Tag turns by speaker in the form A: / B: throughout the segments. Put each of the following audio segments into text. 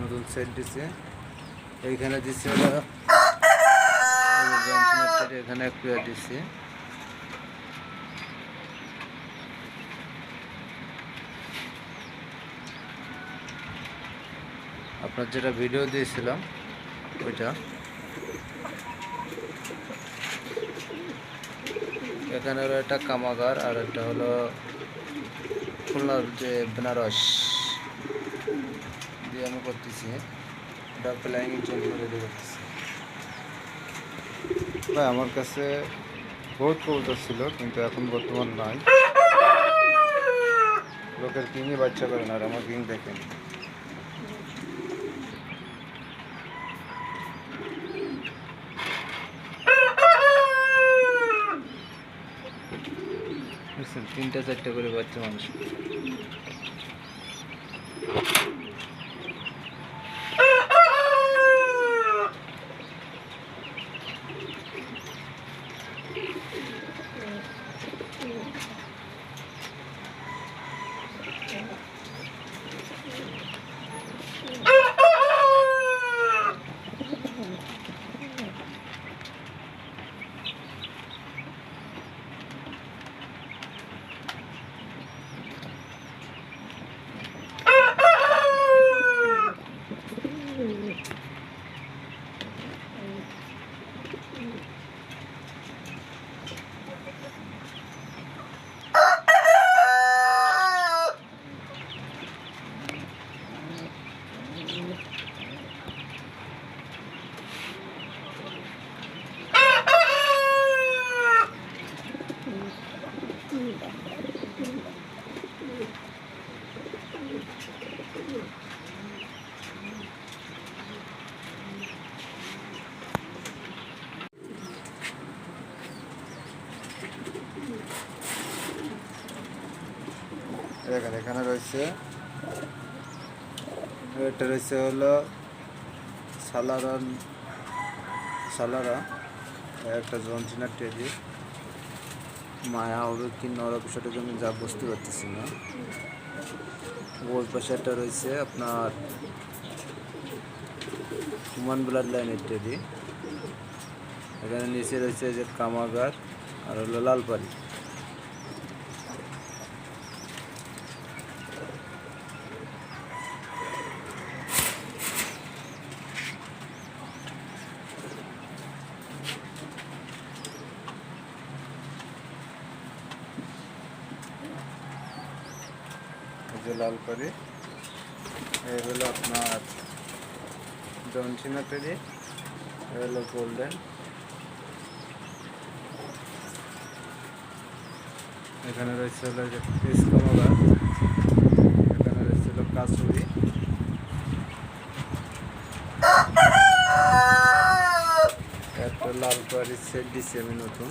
A: নতুন সেট দিছে। এইখানে দিছে এখানে এক দিছে। আপনার যেটা ভিডিও দিয়েছিলাম, ওইটা। এখানে হলো একটা কামাগার আর একটা হলো খুলনার যে বেনারস। দিয়ে আমি করতেছি। এটা প্ল্যানিং চেঞ্জ করে দিয়ে করতেছি। ভাই আমার কাছে বহুত কবুতর ছিল কিন্তু এখন বর্তমান নাই। লোকের কিংই বাচ্চা করে না আর আমার কিং দেখেন। তিনটা চারটা করে বাচ্চা মানুষ। দেখেন, এখানে রয়েছে, এটা রয়েছে হলো সালারা সালারা একটা জন্টিনার টেডি মায়া হবে কি নরব সেটাকে আমি যা বুঝতে পারতেছি না। ওই পাশে একটা রয়েছে আপনার হুমান ব্লাড লাইনের টেডি এখানে নিচে রয়েছে যে কামাগার আর হলো লালপাড়ি যে লাল করে এই হলো আপনার জনসিনা পেরি এই হলো গোল্ডেন। এখানে রয়েছে হলো যে পিস কমলার এখানে রয়েছে হলো কাসুরি। একটা লাল পাড়ি সেট দিচ্ছি আমি নতুন।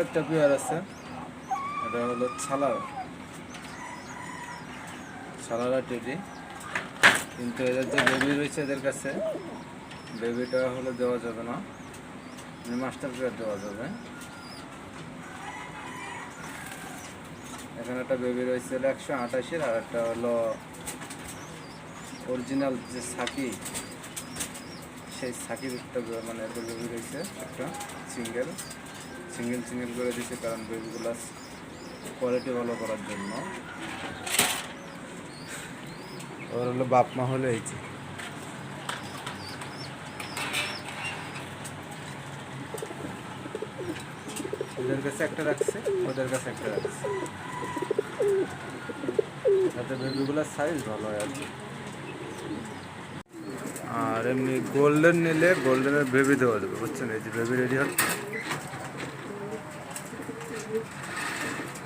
A: একটা পেয়ার আছে। এটা হলো ছালার। ছালারা টেডি। কিন্তু এদের যে বেবি রয়েছে এদের কাছে, বেবিটা হলে দেওয়া যাবে না। মাস্টার পেয়ার দেওয়া যাবে। এখানে একটা বেবি রয়েছে একশো আঠাশের, আর একটা হলো অরিজিনাল যে সাকি, সেই সাকির একটা মানে বেবি রয়েছে, একটা সিঙ্গেল। সিঙ্গেল সিঙ্গেল করে দিয়েছে, কারণ বেবিগুলো কোয়ালিটি ভালো করার জন্য। ওর হলো বাপ মা হলো এই যে। ওদের কাছে একটা রাখছে, ওদের কাছে একটা রাখছে। যাতে বেবিগুলোর সাইজ ভালো হয় আর। আর এমনি গোল্ডেন নিলে গোল্ডেনের বেবি দেওয়া যাবে, বুঝছেন? এই যে বেবি রেডি হচ্ছে।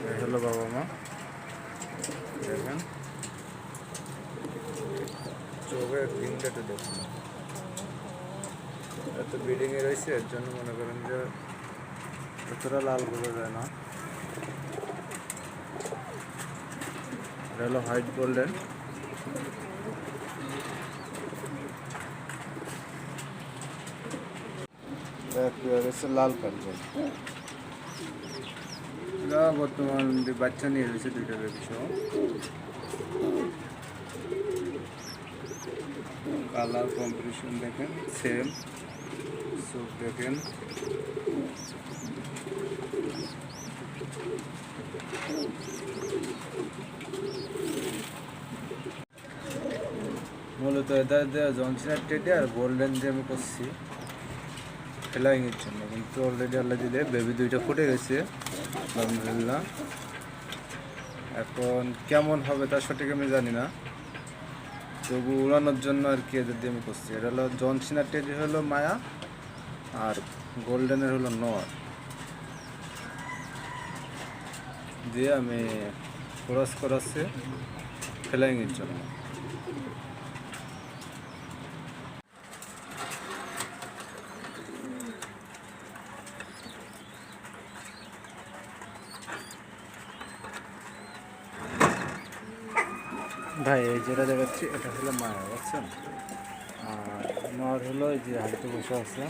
A: এই হলো বাবা মা দেখেন চোখের ফিঙ্গারটা দেখুন এত বিল্ডিংয়ে রয়েছে এর জন্য মনে করেন যে এতটা লাল বোঝা যায় না এটা হলো হোয়াইট গোল্ডেন হচ্ছে লাল কার্বন এটা বর্তমান যে বাচ্চা নিয়ে রয়েছে দুইটা বেবি সহ কালার কম্পিটিশন দেখেন সেম চোখ দেখেন। মূলত এটা জনসিনার টেডি আর গোল্ডেন দিয়ে আমি করছি ফ্লাইংয়ের জন্য। কিন্তু অলরেডি আল্লাহ দিলে বেবি দুইটা ফুটে গেছে। আলহামদুলিল্লাহ। এখন কেমন হবে তার সঠিক আমি জানি না। তবু উড়ানোর জন্য আর কি এদের দিয়ে আমি করছি। এটা হলো জনসিনার টেডি হলো মায়া আর গোল্ডেনের হলো নর দিয়ে আমি ক্রস করাচ্ছি ফ্লাইংয়ের জন্য। ভাই, এই যেটা দেখাচ্ছি, এটা হলো মায়া, বুঝছেন? আর নর হলো এই যে হাড়িতে বসে আছে।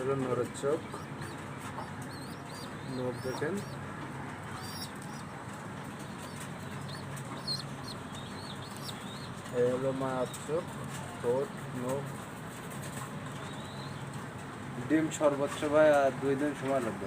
A: হলো নরের চোখ। নখ দেখেন। এই হলো মায়ার চোখ। ঠোঁট মুখ ডিম সর্বোচ্চ ভাই আর দুই দিন সময় লাগবে।